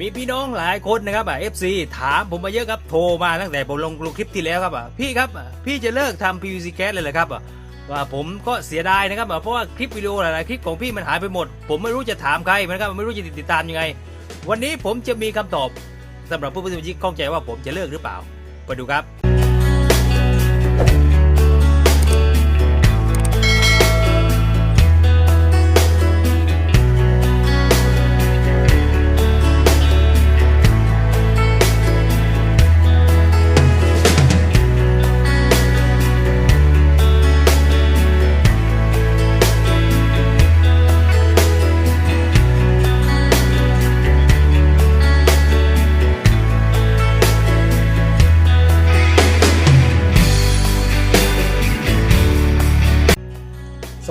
มีพี่น้องหลายคนนะครับอะ FC ถามผมมาเยอะครับโทรมาตั้งแต่ผมลงคลิปที่แล้วครับอะพี่ครับพี่จะเลิกทำ PVC gas เลยเหรอครับอะว่าผมก็เสียดายนะครับอะเพราะว่าคลิปวิดีโอหลายๆคลิปของพี่มันหายไปหมด ผมไม่รู้จะถามใครนะครับไม่รู้จะติดตามยังไง วันนี้ผมจะมีคำตอบสำหรับผู้บริโภคข้องใจว่าผมจะเลิกหรือเปล่าไปดูครับ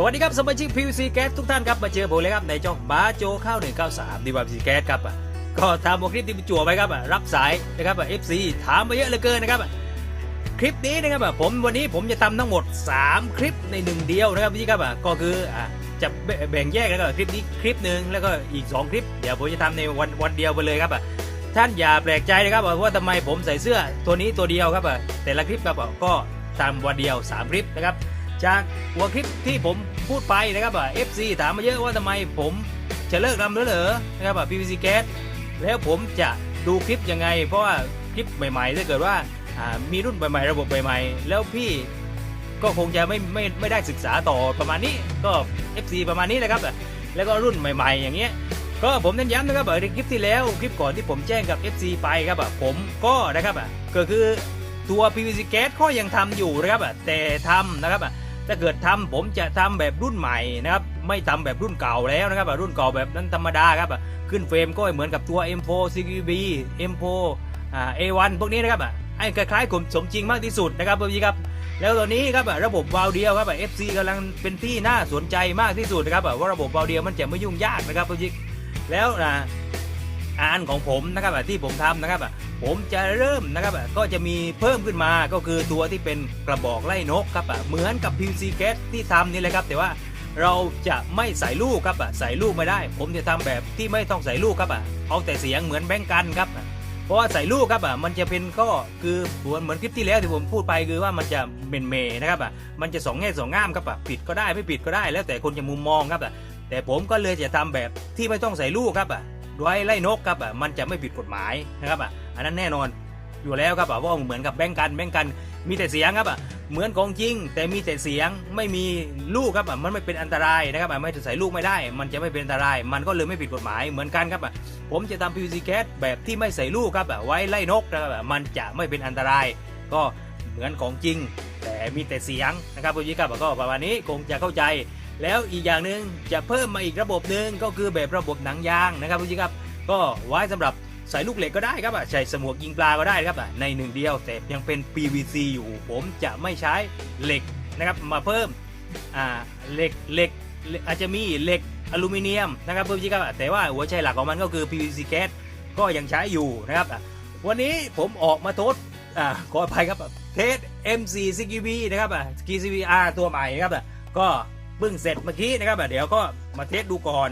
วัสดีครับสมาชิก PVC Gas ทุกท่านครับมาเจอผมเลยครับในช่องบาโจข้าว193ดีวา PVC Gas ครับอะก็ทำคลิปที่จั่วไปครับอะรับสายนะครับอะ FC ถามมาเยอะเหลือเกินนะครับอะคลิปนี้นะครับอะผมวันนี้ผมจะทำทั้งหมด 3 คลิปในหนึ่งเดียวนะครับพี่ครับอะก็คืออะจะแบ่งแยกแล้วก็คลิปนี้คลิปหนึ่งแล้วก็อีก 2 คลิป เดี๋ยวผมจะทำในวันวันเดียวไปเลยครับอะท่านอย่าแปลกใจนะครับอะว่าทำไมผมใส่เสื้อตัวนี้ตัวเดียวครับอะแต่ละคลิปครับอะก็ทำวันเดียว 3 คลิปนะครับ จากหัวคลิปที่ผมพูดไปนะครับอะ FC ถามมาเยอะว่าทำไมผมจะเลิกทำแล้วเหรอนะครับอะ PVC Gas แล้วผมจะดูคลิปยังไง เพราะว่าคลิปใหม่ๆถ้าเกิดว่ามีรุ่นใหม่ๆระบบใหม่ๆแล้วพี่ก็คงจะไม่ไม่ไม่ได้ศึกษาต่อประมาณนี้ก็ FC ประมาณนี้แหละครับ แล้วก็รุ่นใหม่ ๆ อย่างเงี้ยก็ผมเน้นย้ำนะครับในคลิปที่แล้วคลิปก่อนที่ผมแจ้งกับ FC ไปครับผมก็นะครับก็คือตัว PVC Gas ก็ยังทำอยู่นะครับแต่ทำนะครับ ถ้าเกิดทำผมจะทำแบบรุ่นใหม่นะครับไม่ทำแบบรุ่นเก่าแล้วนะครับรุ่นเก่าแบบนั้นธรรมดาครับขึ้นเฟรมก็เหมือนกับตัว M4 CQB M4 A1 พวกนี้นะครับไอ้คล้ายๆผมสมจริงมากที่สุดนะครับพี่ครับแล้วตอนนี้ครับระบบวาล์วเดียวครับ FC กำลังเป็นที่น่าสนใจมากที่สุดนะครับว่าระบบวาล์วเดียวมันจะไม่ยุ่งยากนะครับพี่แล้วนะานของผมนะครับที่ผมทำนะครับผมจะเริ่มนะครับก็จะมีเพิ่มขึ้นมาก็คือตัวที่เป็นกระบอกไล่นกครับเหมือนกับ PVC gas ที่ทำนี่เลยครับ แต่ว่าเราจะไม่ใส่ลูกครับใส่ลูกไม่ได้ ผมจะทำแบบที่ไม่ต้องใส่ลูกครับเอาแต่เสียงเหมือนแบงกันครับเพราะว่าใส่ลูกครับมันจะเป็นก็คือเหมือนคลิปที่แล้วที่ผมพูดไปคือว่ามันจะเมนเมนะครับมันจะสองแง่สองง่ามครับผิดก็ได้ไม่ผิดก็ได้แล้วแต่คนจะมุมมองครับแต่ผมก็เลยจะทำแบบที่ไม่ต้องใส่ลูกครับ ด้วยไล่นกครับอะมันจะไม่ผิดกฎหมายนะครับอะอันนั้นแน่นอนอยู่แล้วครับอะเพราเหมือนกับแบ่งกันแบ่งกันมีแต่เสียงครับอะเหมือนของจริง แต่มีแต่เสียงไม่มีลูกครับอะมันไม่เป็นอันตรายนะครับอะไม่ใส่ลูกไม่ได้ มันจะไม่เป็นอันตราย มันก็เลยไม่ผิดกฎหมายเหมือนกันครับอะผมจะทำ PVC cat แบบที่ไม่ใส่ลูกครับอะไว้ไล่นกนะครับอะมันจะไม่เป็นอันตราย ก็เหมือนของจริง แต่มีแต่เสียงนะครับพี่ครับก็ประมาณนี้คงจะเข้าใจ แล้วอีกอย่างหนึ่งจะเพิ่มมาอีกระบบหนึ่งก็คือแบบระบบหนังยางนะครับพี่ครับ ก็ไว้สำหรับใส่ลูกเหล็กก็ได้ครับใส่สมวกยิงปลาก็ได้ครับในหนึ่งเดียวแต่ยังเป็น PVC อยู่ผมจะไม่ใช้เหล็กนะครับมาเพิ่มอ่าเหล็กเหล็กอาจจะมีเหล็กอลูมิเนียมนะครับเพิ่มจีครับแต่ว่าหัวใจหลักของมันก็คือ PVC แก๊สก็ยังใช้อยู่นะครับวันนี้ผมออกมาทดอ่าขออภัยครับเทส M4 CQB นะครับ CQBR ตัวใหม่นะครับก็ เพิ่งเสร็จเมื่อกี้นะครับเดี๋ยวก็มาเทสดูก่อน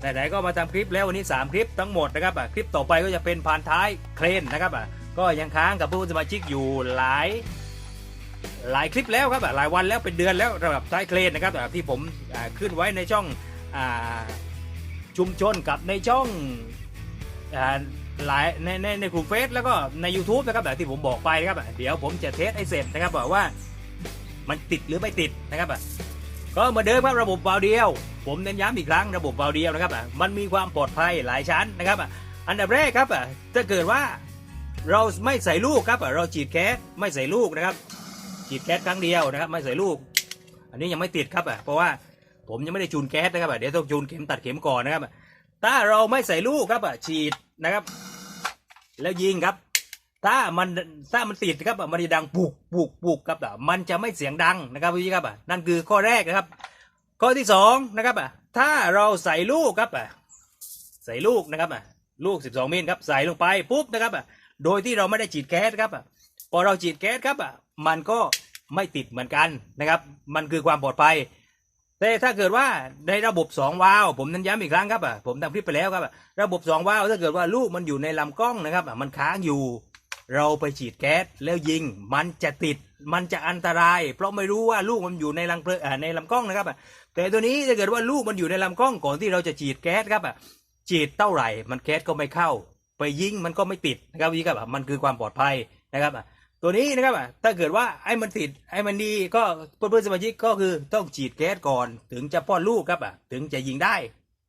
ไหนๆก็มาทำคลิปแล้ววันนี้ 3 คลิปทั้งหมดนะครับคลิปต่อไปก็จะเป็นผ่านท้ายเครนนะครับก็ยังค้างกับผู้สมาชิกอยู่หลายหลายคลิปแล้วครับหลายวันแล้วเป็นเดือนแล้วสำหรับท้ายเครนนะครับที่ผมขึ้นไว้ในช่องชุมชนกับในช่องหลายในในในกลุ่มเฟซแล้วก็ใน YouTube นะครับที่ผมบอกไปนะครับเดี๋ยวผมจะเทสให้เสร็จนะครับบอกว่ามันติดหรือไม่ติดนะครับ ก็เหมือนเดิมครับระบบวาล์วเดียว ผมเน้นย้ำอีกครั้งระบบวาล์วเดียวนะครับมันมีความปลอดภัยหลายชั้นนะครับ อันดับแรกครับถ้าเกิดว่าเราไม่ใส่ลูกครับเราฉีดแก๊สไม่ใส่ลูกนะครับฉีดแก๊สครั้งเดียวนะครับ ไม่ใส่ลูก อันนี้ยังไม่ติดครับเพราะว่าผมยังไม่ได้จูนแก๊สนะครับเดี๋ยวต้องจูนเข็มตัดเข็มก่อนนะครับถ้าเราไม่ใส่ลูกครับฉีดนะครับ แล้วยิงครับ ถ้ามันถ้ามันติดครับมันจะดังปุกปุกปุกครับมันจะไม่เสียงดังนะครับพี่ครับนั่นคือข้อแรกนะครับ ข้อที่สองนะครับถ้าเราใส่ลูกครับใส่ลูกนะครับลูก 12 มิลครับใส่ลงไปปุ๊บนะครับโดยที่เราไม่ได้ฉีดแก๊สครับพอเราฉีดแก๊สครับมันก็ไม่ติดเหมือนกันนะครับ มันคือความปลอดภัย แต่ถ้าเกิดว่าในระบบสองวาล์วผมนั้นย้ำอีกครั้งครับผมทำคลิปไปแล้วครับ ระบบสองวาล์วถ้าเกิดว่าลูกมันอยู่ในลำกล้องนะครับมันค้างอยู่ เราไปฉีดแก๊สแล้วยิงมันจะติดมันจะอันตราย เพราะไม่รู้ว่าลูกมันอยู่ในลังเพลิงอ่าในลำกล้องนะครับอะแต่ตัวนี้ถ้าเกิดว่าลูกมันอยู่ในลำกล้องก่อนที่เราจะฉีดแก๊สครับอะฉีดเท่าไหร่ มันแก๊สก็ไม่เข้า ไปยิงมันก็ไม่ติดนะครับนี่ครับอะมันคือความปลอดภัยนะครับอะตัวนี้นะครับอะถ้าเกิดว่าไอ้มันติดไอ้มันดีก็เพื่อนๆสมาชิกก็คือต้องฉีดแก๊สก่อน ถึงจะป้อนลูกครับอะถึงจะยิงได้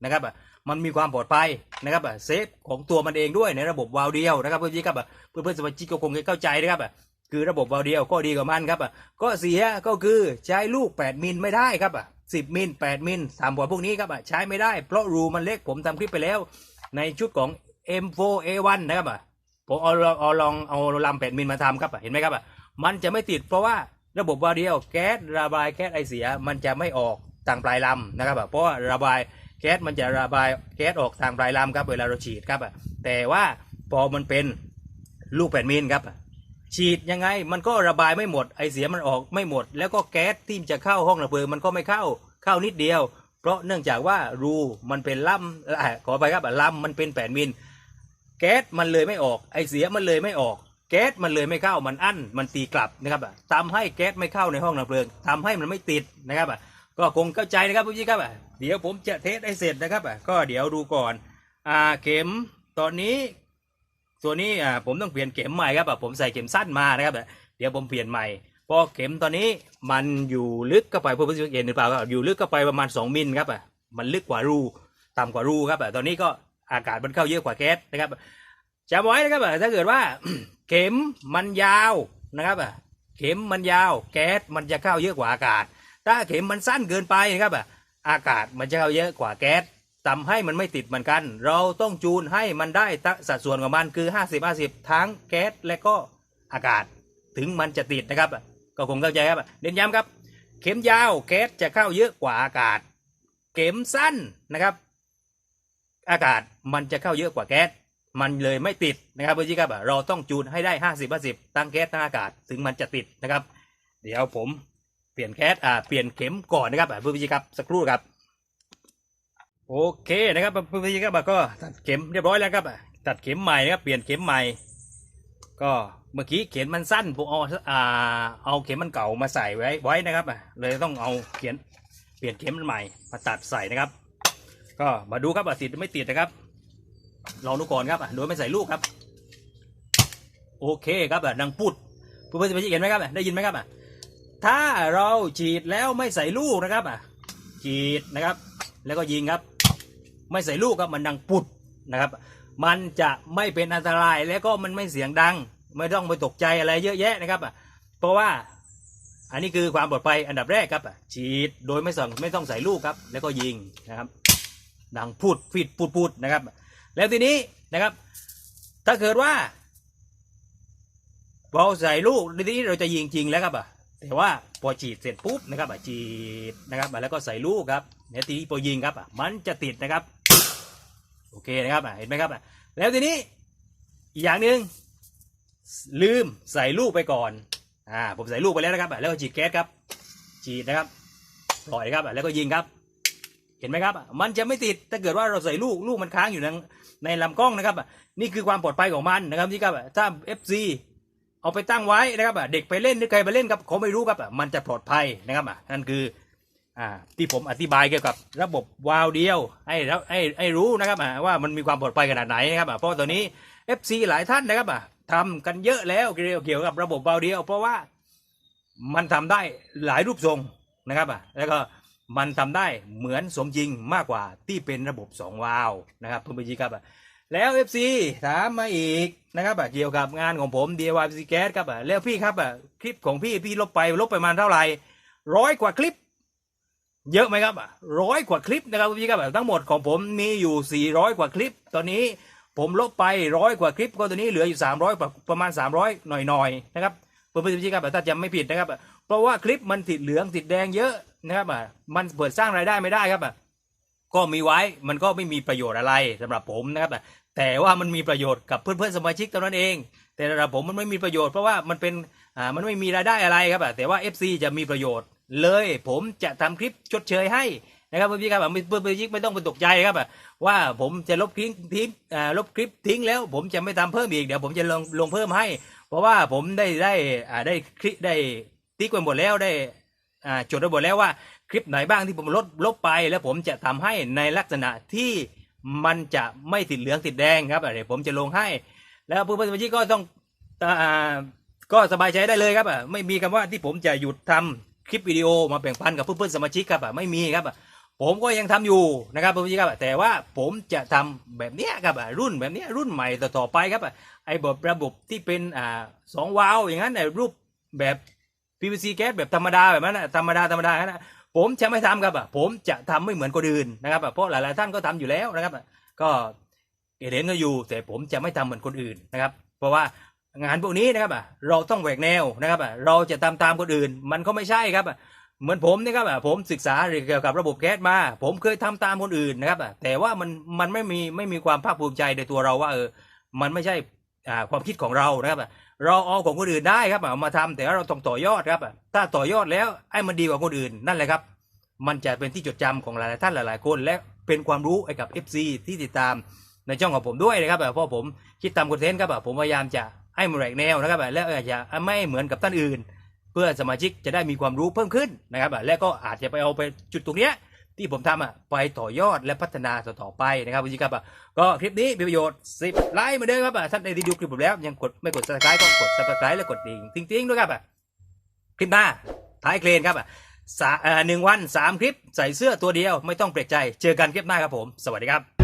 นะครับอะ มันมีความปลอดภัยนะครับอะเซฟของตัวมันเองด้วยในระบบวาล์วเดียวนะครับเพื่อนๆครับอะเพื่อนๆสมาชิกก็คงจะเข้าใจนะครับอะคือระบบวาล์วเดียวก็ดีกว่ามันครับอะก็เสียก็คือใช้ลูก 8 มิลไม่ได้ครับอะ10มิล8มิลสามกว่าพวกนี้ครับอะใช้ไม่ได้เพราะรูมันเล็กผมทำคลิปไปแล้ว ในชุดของ M4A1 นะครับอะผมเอาลองเอาลองเอาลำ8มิลมาทำครับอะเห็นไหมครับอะมันจะไม่ติดเพราะว่าระบบวาล์วเดียวแก๊สระบายแก๊สไอเสียมันจะไม่ออกทางปลายลำนะครับอะเพราะระบาย แก๊สมันจะระบายแก๊สออกทางปลายลำครับเวลาเราฉีดครับอะแต่ว่าพอมันเป็นลูกแปดมิลครับฉีดยังไงมันก็ระบายไม่หมดไอเสียมันออกไม่หมด แล้วก็แก๊สที่จะเข้าห้องระเบิดมันก็ไม่เข้าเข้านิดเดียว เพราะเนื่องจากว่ารูมันเป็นล่ำเอ่อขอไปครับล่ำมันเป็นแปดมิลแก๊สมันเลยไม่ออกไอเสียมันเลยไม่ออก แก๊สมันเลยไม่เข้ามันอั้นมันตีกลับนะครับทำให้แก๊สไม่เข้าในห้องระเบิดทำให้มันไม่ติดนะครับ ก็คงเข้าใจนะครับพี่ครับเดี๋ยวผมจะเทสให้เสร็จนะครับก็เดี๋ยวดูก่อนอ่าเข็มตอนนี้ตัวนี้อ่าผมต้องเปลี่ยนเข็มใหม่ครับอะผมใส่เข็มสั้นมานะครับอะเดี๋ยวผมเปลี่ยนใหม่พอเข็มตอนนี้มันอยู่ลึกเข้าไปเพื่อนๆเห็นหรือเปล่าครับอยู่ลึกเข้าไปประมาณ 2มิลครับอะมันลึกกว่ารูต่ำกว่ารูครับอะตอนนี้ก็อากาศมันเข้าเยอะกว่าแก๊สนะครับจำไว้นะครับถ้าเกิดว่าเข็มมันยาวนะครับอะเข็มมันยาวแก๊สมันจะเข้าเยอะกว่าอากาศ ถ้าเข็มมันสั้นเกินไปนะครับอะอากาศมันจะเข้าเยอะกว่าแก๊สทำให้มันไม่ติดเหมือนกัน เราต้องจูนให้มันได้สัดส่วนของมันคือ 50 50 ทั้งแก๊สและก็อากาศถึงมันจะติดนะครับ ก็คงเข้าใจครับเน้นย้ำครับ เข็มยาวแก๊สจะเข้าเยอะกว่าอากาศ เข็มสั้นนะครับ อากาศมันจะเข้าเยอะกว่าแก๊สมันเลยไม่ติดนะครับเพื่อนๆครับเราต้องจูนให้ได้ 50 50 ทั้งแก๊สทั้งอากาศถึงมันจะติดนะครับ เดี๋ยวผม เปลี่ยนแก๊สอ่าเปลี่ยนเข็มก่อนนะครับเพื่อนๆครับสักครู่ครับโอเคนะครับเพื่อนๆครับก็ตัดเข็มเรียบร้อยแล้วครับตัดเข็มใหม่นะครับเปลี่ยนเข็มใหม่ ก็เมื่อกี้เข็มมันสั้นผมเอาอ่าเอาเข็มมันเก่ามาใส่ไว้ไว้นะครับเลยต้องเอาเขียนเปลี่ยนเข็มใหม่มาตัดใส่นะครับ ก็มาดูครับว่าติดไม่ติดนะครับลองดูก่อนครับโดยไม่ใส่ลูกครับ โอเคครับดังปุดเพื่อนๆจะเห็นไหมครับได้ยินไหมครับ ถ้าเราฉีดแล้วไม่ใส่ลูกนะครับอะฉีดนะครับ แล้วก็ยิงครับ ไม่ใส่ลูกครับมันดังปุดนะครับ มันจะไม่เป็นอันตรายแล้วก็มันไม่เสียงดัง ไม่ต้องไปตกใจอะไรเยอะแยะนะครับอะเพราะว่าอันนี้คือความปลอดภัยอันดับแรกครับอะฉีดโดยไม่ส่งไม่ต้องใส่ลูกครับ แล้วก็ยิงนะครับ ดังพูดฟิดพูดพูดนะครับ แล้วทีนี้นะครับ ถ้าเกิดว่าเราใส่ลูกทีนี้เราจะยิงจริงแล้วครับอะ แต่ว่าพอฉีดเสร็จปุ๊บนะครับอะฉีดนะครับอะแล้วก็ใส่ลูกครับเนี่ยทีนี้พอยิงครับอะมันจะติดนะครับ โอเคนะครับอะเห็นไหมครับอะแล้วทีนี้อีกอย่างหนึ่งลืมใส่ลูกไปก่อนอ่าผมใส่ลูกไปแล้วนะครับอะแล้วก็ฉีดแก๊สครับฉีดนะครับปล่อยครับอะแล้วก็ยิงครับ เห็นไหมครับ มันจะไม่ติดถ้าเกิดว่าเราใส่ลูกลูกมันค้างอยู่ในในลำกล้องนะครับ นี่คือความปลอดภัยของมันนะครับที่ครับอะถ้า FC เอาไปตั้งไว้นะครับอะเด็กไปเล่นหรือใครไปเล่นครับเขาไม่รู้ครับอะมันจะปลอดภัยนะครับอะนั่นคืออ่าที่ผมอธิบายเกี่ยวกับระบบวาล์วเดียวให้แล้วให้ให้รู้นะครับอะว่ามันมีความปลอดภัยขนาดไหนนะครับอะเพราะตอนนี้ FC หลายท่านนะครับอะทำกันเยอะแล้วเกี่ยวกับระบบวาล์วเดียว เพราะว่ามันทำได้หลายรูปทรงนะครับอะแล้วก็มันทำได้เหมือนสมจริงมากกว่าที่เป็นระบบสองวาล์วนะครับเพื่อนๆครับ แล้ว FC ถามมาอีกนะครับอะเกี่ยวกับงานของผม DIY PC Gas ครับอะแล้วพี่ครับอะคลิปของพี่พี่ลบไปลบไปมาเท่าไหร่ร้อยกว่าคลิป เยอะไหมครับอะร้อยกว่าคลิปนะครับพี่ครับอะทั้งหมดของผมมีอยู่ 400 กว่าคลิป ตอนนี้ผมลบไปร้อยกว่าคลิป ก็ตอนนี้เหลืออยู่ 300 ประมาณ 300 หน่อยๆนะครับเพื่อนๆพี่ครับถ้าจำไม่ผิดนะครับเพราะว่าคลิปมันติดเหลืองติดแดงเยอะนะครับอะมันเปิดสร้างรายได้ไม่ได้ครับอะ ก็มีไว้มันก็ไม่มีประโยชน์อะไรสำหรับผมนะครับอ่แต่ว่ามันมีประโยชน์กับเพื่อนๆสมาชิกเท่านั้นเอง แต่สำหรับผมมันไม่มีประโยชน์เพราะว่ามันเป็นอ่ามันไม่มีรายได้อะไรครับแต่ว่า FC จะมีประโยชน์ เลยผมจะทำคลิปชดเชยให้นะครับเพื่อนๆครับไม่เพื่อนๆไม่ต้องไปตกใจครับว่าผมจะลบคลิปทิ้งอ่าลบคลิปทิ้งแล้ว ผมจะไม่ทำเพิ่มอีกเดี๋ยวผมจะลงลงเพิ่มให้ เพราะว่าผมได้ได้อ่าได้คลิปได้ติ๊กไว้หมดแล้วได้อ่าจดไว้หมดแล้วว่า ลิปไหนบ้างที่ผมลดลบไป แล้วผมจะทำให้ในลักษณะที่มันจะไม่ติดเหลืองติดแดงครับอะเดี๋ยวผมจะลงให้ แล้วเพื่อนสมาชิกก็ต้องอก็สบายใจได้เลยครับอะไม่มีคำว่าที่ผมจะหยุดทำคลิปวิดีโอมาแบ่งปันกับเพื่อนๆสมาชิกครับอะไม่มีครับอะผมก็ยังทำอยู่นะครับเพื่อนๆสมาชิกครับแต่ว่าผมจะทำแบบเนี้ยครับอะรุ่นแบบเนี้ยรุ่นใหม่ต่อๆไปครับอะไอ้แบบระบบที่เป็นอ่าสองวาล์วอย่างนั้นไอ้รูปแบบ PVC แก๊สแบบธรรมดาแบบนั้นธรรมดาธรรมดาอย่างนั้นนะ ผมจะไม่ทำครับอะผมจะทำไม่เหมือนคนอื่นนะครับอะเพราะหลายๆท่านก็ทำอยู่แล้วนะครับอะก็เห็นก็อยู่แต่ผมจะไม่ทำเหมือนคนอื่นนะครับ เพราะว่างานพวกนี้นะครับอะเราต้องแหวกแนวนะครับอะเราจะตามตามคนอื่น มันก็ไม่ใช่ครับอะเหมือนผมนะครับอะผมศึกษาเกี่ยวกับระบบแก๊สมา ผมเคยทำตามคนอื่นนะครับอะแต่ว่ามันมันไม่มีไม่มีความภาคภูมิใจในตัวเราว่าเออมันไม่ใช่ ความคิดของเรานะครับเราเอาของคนอื่นได้ครับเอามาทำแต่ว่าเราต้องต่อยอดครับถ้าต่อยอดแล้วไอ้มันดีกว่าคนอื่นนั่นแหละครับ มันจะเป็นที่จดจำของหลาย ๆ ท่านหลาย ๆ คน และเป็นความรู้ให้กับ FC ที่ติดตามในช่องของผมด้วยนะครับเพราะผมคิดทำคอนเทนต์ครับผมพยายามจะให้มันแหวกแนวนะครับและอาจจะไม่เหมือนกับท่านอื่น เพื่อสมาชิกจะได้มีความรู้เพิ่มขึ้นนะครับและก็อาจจะไปเอาไปจุดตรงเนี้ย ที่ผมทำอะไปต่อยอดและพัฒนาต่อๆไปนะครับคุณผู้ชมครับก็คลิปนี้มีประโยชน์10ไลค์เหมือนเดิมครับท่านใดที่ดูคลิปผมแล้วยังกดไม่กด subscribe ก็กด subscribe และกดดิ่งติ้งๆด้วยครับคลิปหน้าท้ายเคลนครับหนึ่งวันสามคลิปใส่เสื้อตัวเดียวไม่ต้องเปลี่ยนใจเจอกันคลิปหน้าครับผม สวัสดีครับ